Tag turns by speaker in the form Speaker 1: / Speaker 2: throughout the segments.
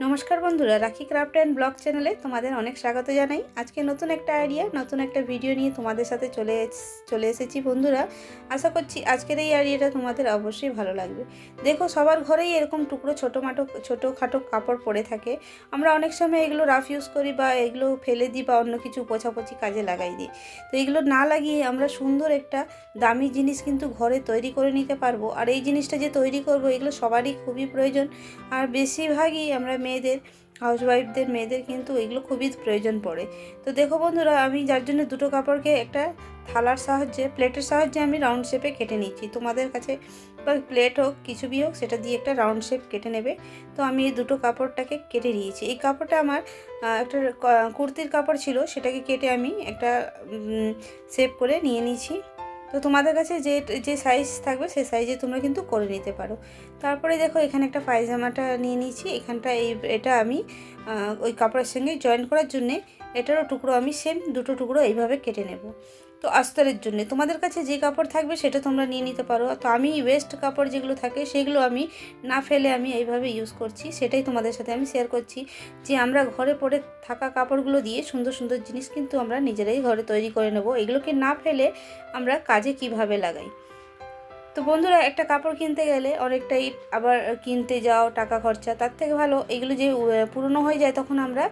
Speaker 1: নমস্কার বন্ধুরা, রাখি ক্রাফট অ্যান্ড ব্লগ চ্যানেলে তোমাদের অনেক স্বাগত জানাই। আজকে নতুন একটা আইডিয়া নতুন একটা ভিডিও নিয়ে তোমাদের সাথে চলে চলে এসেছি বন্ধুরা। আশা করছি আজকের এই আইডিয়াটা তোমাদের অবশ্যই ভালো লাগবে। দেখো, সবার ঘরেই এরকম টুকরো ছোটো মাটো ছোটোখাটো কাপড় পরে থাকে। আমরা অনেক সময় এগুলো রাফ ইউজ করি বা এগুলো ফেলে দিই বা অন্য কিছু পোছাপোছি কাজে লাগাই দিই। তো এগুলো না লাগিয়ে আমরা সুন্দর একটা দামি জিনিস কিন্তু ঘরে তৈরি করে নিতে পারব। আর এই জিনিসটা যে তৈরি করব, এগুলো সবারই খুবই প্রয়োজন। আর বেশিরভাগই আমরা মেয়েদের হাউসওয়াইফদের মেয়েদের কিন্তু এগুলো খুবই প্রয়োজন পড়ে। তো দেখো বন্ধুরা, আমি যার জন্য দুটো কাপড়কে একটা থালার সাহায্যে প্লেটের সাহায্যে আমি রাউন্ড শেপে কেটে নিচ্ছি। তোমাদের কাছে বা প্লেট হোক, কিছু বি হোক, সেটা দিয়ে একটা রাউন্ড শেপ কেটে নেবে। তো আমি এই দুটো কাপড়টাকে কেটে নিয়েছি। এই কাপড়টা আমার একটা কুর্তির কাপড় ছিল, সেটাকে কেটে আমি একটা শেপ করে নিয়ে নিয়েছি। তো তোমাদের কাছে যে যে সাইজ থাকবে সেই সাইজে তোমরা কিন্তু করে নিতে পারো। তারপরে দেখো, এখানে একটা পায়জামাটা নিয়ে নিয়েছি। এখানটা এই, এটা আমি ওই কাপড়ের সঙ্গে জয়েন করার জন্যে এটারও টুকরো আমি সেম দুটো টুকরো এইভাবে কেটে নেব। তো আস্তরের জন্য। তোমাদের কাছে যে কাপড় থাকবে সেটা তোমরা নিয়ে নিতে পারো। তো আমি ওয়েস্ট কাপড় যেগুলো থাকে সেগুলো আমি না ফেলে আমি এইভাবে ইউজ করছি। সেটাই তোমাদের সাথে আমি শেয়ার করছি যে আমরা ঘরে পরে থাকা কাপড়গুলো দিয়ে সুন্দর সুন্দর জিনিস কিন্তু আমরা নিজেরাই ঘরে তৈরি করে নেব। এগুলোকে না ফেলে আমরা কাজে কীভাবে লাগাই? তো বন্ধুরা, একটা কাপড় কিনতে গেলে অনেকটাই আবার কিনতে যাও, টাকা খরচা, তার থেকে ভালো এগুলো যে পুরনো হয়ে যায় তখন আমরা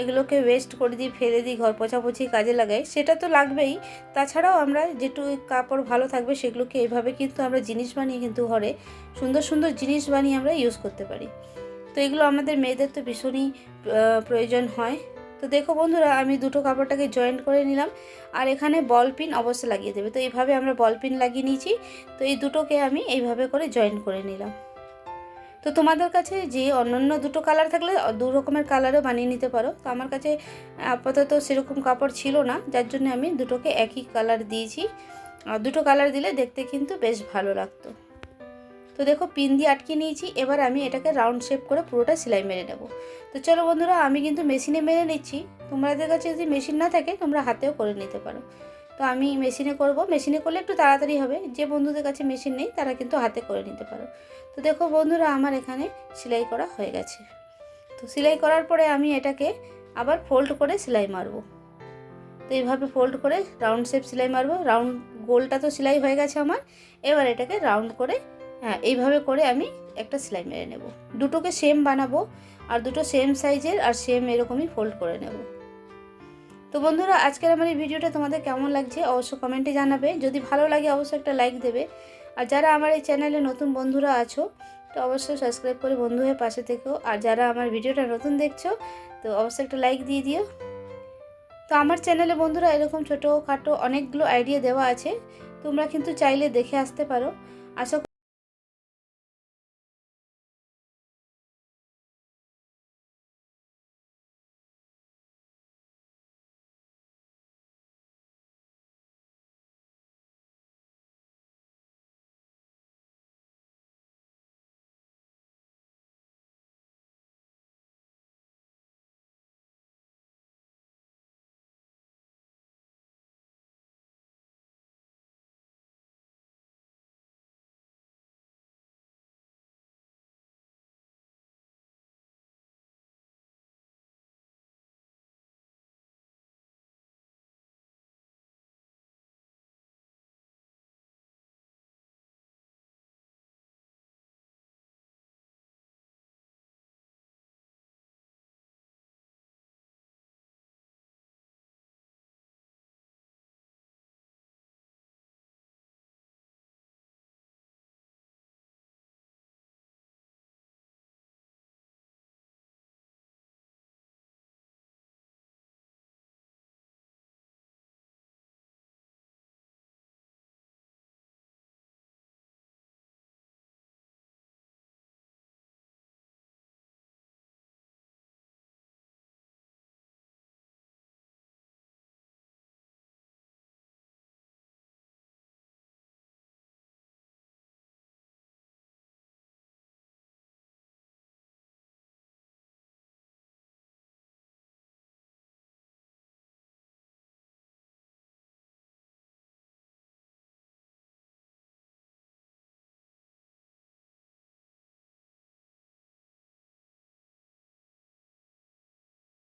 Speaker 1: এগুলোকে ওয়েস্ট করে দিই, ফেলে দিই, ঘর পোছাপুছি কাজে লাগাই, সেটা তো লাগবেই। তাছাড়াও আমরা যেটুকু কাপড় ভালো থাকবে সেগুলোকে এইভাবে কিন্তু আমরা জিনিস বানিয়ে কিন্তু ঘরে সুন্দর সুন্দর জিনিস বানিয়ে আমরা ইউজ করতে পারি। তো এগুলো আমাদের মেয়েদের তো ভীষণই প্রয়োজন হয়। তো দেখো বন্ধুরা, আমি দুটো কাপড়টাকে জয়েন্ট করে নিলাম, আর এখানে বল পিন অবশ্যই লাগিয়ে দেবে। তো এইভাবে আমরা বল পিন লাগিয়ে নিয়েছি, তো এই দুটোকে আমি এইভাবে করে জয়েন করে নিলাম। তো তোমাদের কাছে যে অন্যান্য দুটো কালার থাকলে, দু রকমের কালারও বানিয়ে নিতে পারো। তো আমার কাছে আপাতত সেরকম কাপড় ছিল না, যার জন্য আমি দুটোকে একই কালার দিয়েছি। দুটো কালার দিলে দেখতে কিন্তু বেশ ভালো লাগতো। তো দেখো, পিন দিয়ে আটকে নিয়েছি, এবার আমি এটাকে রাউন্ড শেপ করে পুরোটা সেলাই মেরে নেব। তো চলো বন্ধুরা, আমি কিন্তু মেশিনে মেরে নিচ্ছি। তোমাদের কাছে যদি মেশিন না থাকে, তোমরা হাতেও করে নিতে পারো। তো আমি মেশিনে করব। মেশিনে করলে একটু তাড়াতাড়ি হবে। যে বন্ধুদের কাছে মেশিন নেই, তারা কিন্তু হাতে করে নিতে পারো। তো দেখো বন্ধুরা, আমার এখানে সেলাই করা হয়ে গেছে। তো সেলাই করার পরে আমি এটাকে আবার ফোল্ড করে সেলাই মারবো। তো এইভাবে ফোল্ড করে রাউন্ড শেপ সেলাই মারবো। রাউন্ড গোলটা তো সেলাই হয়ে গেছে আমার। এবার এটাকে রাউন্ড করে হ্যাঁ এইভাবে করে আমি একটা সেলাই মেরে নেব। দুটোকে সেম বানাবো আর দুটো সেম সাইজের আর সেম এরকমই ফোল্ড করে নেব। তো বন্ধুরা, আজকের আমার এই ভিডিওটা তোমাদের কেমন লাগছে অবশ্যই কমেন্টে জানাবে। যদি ভালো লাগে, অবশ্যই একটা লাইক দেবে। আর যারা আমার এই চ্যানেলে নতুন বন্ধুরা আছো, তো অবশ্যই সাবস্ক্রাইব করে বন্ধু হয়ে পাশে থেকো। আর যারা আমার ভিডিওটা নতুন দেখছ, তো অবশ্যই একটা লাইক দিয়ে দিও। তো আমার চ্যানেলে বন্ধুরা, এরকম ছোটো খাটো অনেকগুলো আইডিয়া দেওয়া আছে। তোমরা কিন্তু চাইলে দেখে আসতে পারো। আশা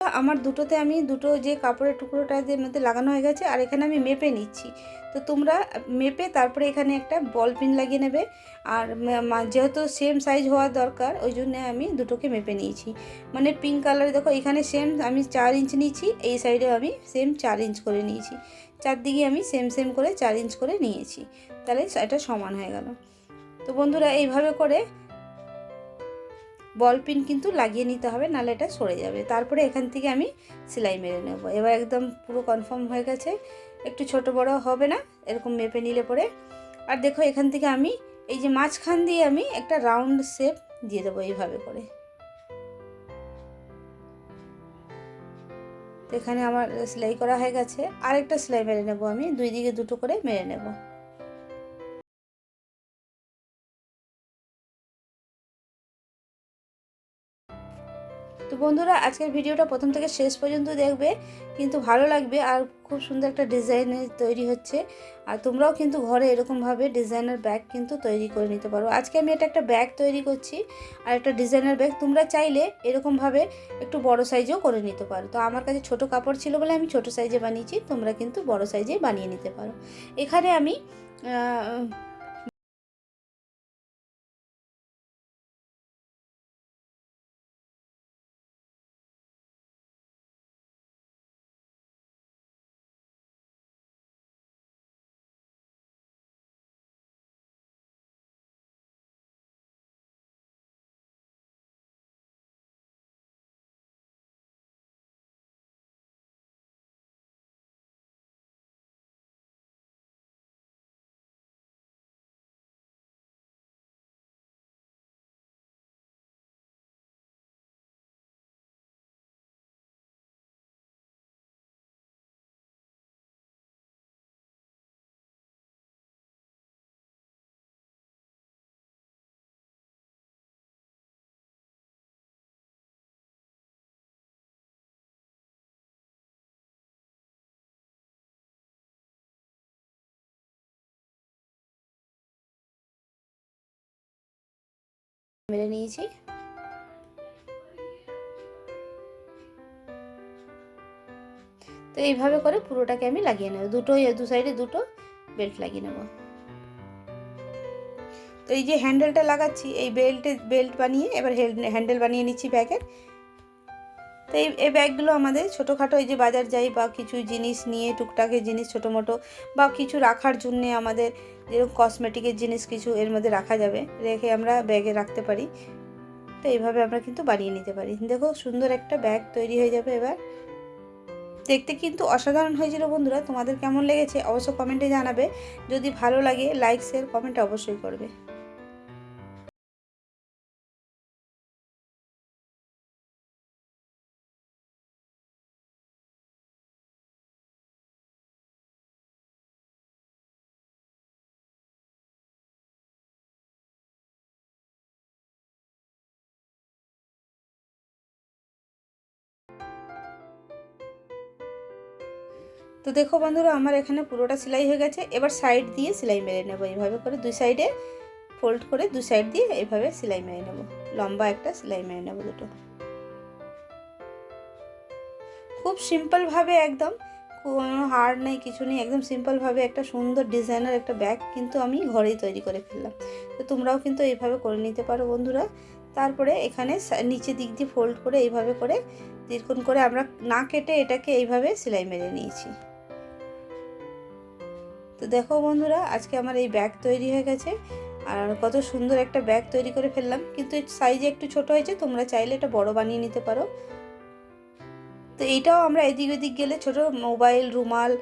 Speaker 1: আমার দুটোতে আমি দুটো যে কাপড়ের টুকরোটা যে মধ্যে লাগানো হয়ে গেছে, আর এখানে আমি মেপে নিচ্ছি। তো তোমরা মেপে তারপরে এখানে একটা বল পিন লাগিয়ে নেবে। আর যেহেতু সেম সাইজ হওয়া দরকার, ওই জন্য আমি দুটোকে মেপে নিয়েছি। মানে পিঙ্ক কালার দেখো, এখানে সেম আমি চার ইঞ্চ নিয়েছি, এই সাইডে আমি সেম চার ইঞ্চ করে নিয়েছি। চারদিকে আমি সেম সেম করে চার ইঞ্চ করে নিয়েছি। তাহলে এটা সমান হয়ে গেল। তো বন্ধুরা, এইভাবে করে বল পিন কিন্তু লাগিয়ে নিতে হবে, নাহলে এটা সরে যাবে। তারপরে এখান থেকে আমি সেলাই মেরে নেব। এবার একদম পুরো কনফার্ম হয়ে গেছে, একটু ছোট বড় হবে না, এরকম মেপে নিলে পরে। আর দেখো এখান থেকে আমি এই যে মাঝখান দিয়ে আমি একটা রাউন্ড শেপ দিয়ে দেবো এইভাবে করে। এখানে আমার সেলাই করা হয়ে গেছে। আরেকটা সেলাই মেরে নেব আমি, দুই দিকে দুটো করে মেরে নেব। বন্ধুরা, আজকের ভিডিওটা প্রথম থেকে শেষ পর্যন্ত দেখবে, কিন্তু ভালো লাগবে আর খুব সুন্দর একটা ডিজাইনের তৈরি হচ্ছে। আর তোমরাও কিন্তু ঘরে এরকমভাবে ডিজাইনার ব্যাগ কিন্তু তৈরি করে নিতে পারো। আজকে আমি এটা একটা ব্যাগ তৈরি করছি, আর একটা ডিজাইনার ব্যাগ তোমরা চাইলে এরকমভাবে একটু বড় সাইজেও করে নিতে পারো। তো আমার কাছে ছোট কাপড় ছিল বলে আমি ছোট সাইজে বানিয়েছি, তোমরা কিন্তু বড় সাইজে বানিয়ে নিতে পারো। এখানে আমি মেরে নিয়েছি। তো এইভাবে করে পুরোটাকে আমি লাগিয়ে নেব। দুটো দু সাইডে দুটো বেল্ট লাগিয়ে নেব। তো এই যে হ্যান্ডেলটা লাগাচ্ছি, এই বেল্টে বেল্ট বানিয়ে এবার হ্যান্ডেল বানিয়ে নিচ্ছি ব্যাগের তো এই এই ব্যাগগুলো আমাদের ছোটোখাটো এই যে বাজার যাই বা কিছু জিনিস নিয়ে টুকটাকের জিনিস ছোটো মোটো বা কিছু রাখার জন্যে আমাদের যেরকম কসমেটিকের জিনিস কিছু এর মধ্যে রাখা যাবে, রেখে আমরা ব্যাগে রাখতে পারি। তো এইভাবে আমরা কিন্তু বানিয়ে নিতে পারি। দেখো সুন্দর একটা ব্যাগ তৈরি হয়ে যাবে এবার। দেখতে কিন্তু অসাধারণ হয়েছিল বন্ধুরা। তোমাদের কেমন লেগেছে অবশ্য কমেন্টে জানাবে। যদি ভালো লাগে লাইক শেয়ার কমেন্ট অবশ্যই করবে। তো দেখো বন্ধুরা, আমার এখানে পুরোটা সেলাই হয়ে গেছে। এবার সাইড দিয়ে সেলাই মেরে নেব। এইভাবে করে দুই সাইডে ফোল্ড করে দুই সাইড দিয়ে এইভাবে সেলাই মেরে নেব। লম্বা একটা সেলাই মেরে নেব দুটো। খুব সিম্পলভাবে একদম, কোনো হার্ড নেই, কিছু নেই, একদম সিম্পলভাবে একটা সুন্দর ডিজাইনার একটা ব্যাগ কিন্তু আমি ঘরেই তৈরি করে ফেললাম। তো তোমরাও কিন্তু এইভাবে করে নিতে পারো বন্ধুরা। তারপরে এখানে নিচে দিক দিয়ে ফোল্ড করে এইভাবে করে তিরকোণ করে আমরা না কেটে এটাকে এইভাবে সেলাই মেরে নিয়েছি। তো দেখো বন্ধুরা, আজকে আমার এই ব্যাগ তৈরি হয়ে গেছে। আর কত সুন্দর একটা ব্যাগ তৈরি করে ফেললাম। কিন্তু সাইজে একটু ছোট হয়েছে, তোমরা চাইলে এটা বড় বানিয়ে নিতে পারো। তো এইটাও আমরা এদিক ওদিক গেলে ছোট মোবাইল রুমাল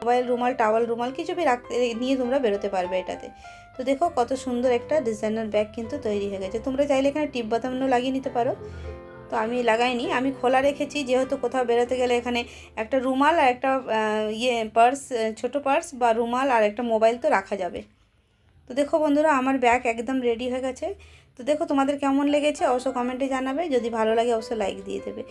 Speaker 1: মোবাইল রুমাল টাওয়াল রুমাল কিছু রাখতে নিয়ে তোমরা বেরোতে পারবে এটাতে। তো দেখো কত সুন্দর একটা ডিজাইনার ব্যাগ কিন্তু তৈরি হয়ে গেছে। তোমরা চাইলে এখানে টিপ বাতামও লাগিয়ে নিতে পারো। তো আমি লাগাইনি। আমি খোলা রেখেছি, যেহেতু কোথাও বেরোতে গেলে এখানে একটা রুমাল আর একটা ইয়ে পার্স ছোট পার্স বা রুমাল আর একটা মোবাইল তো রাখা যাবে। তো দেখো বন্ধুরা, আমার ব্যাগ একদম রেডি হয়ে গেছে। তো দেখো তোমাদের কেমন লেগেছে? অবশ্য কমেন্টে জানাবে। যদি ভালো লাগে, অবশ্য লাইক দিয়ে দেবে।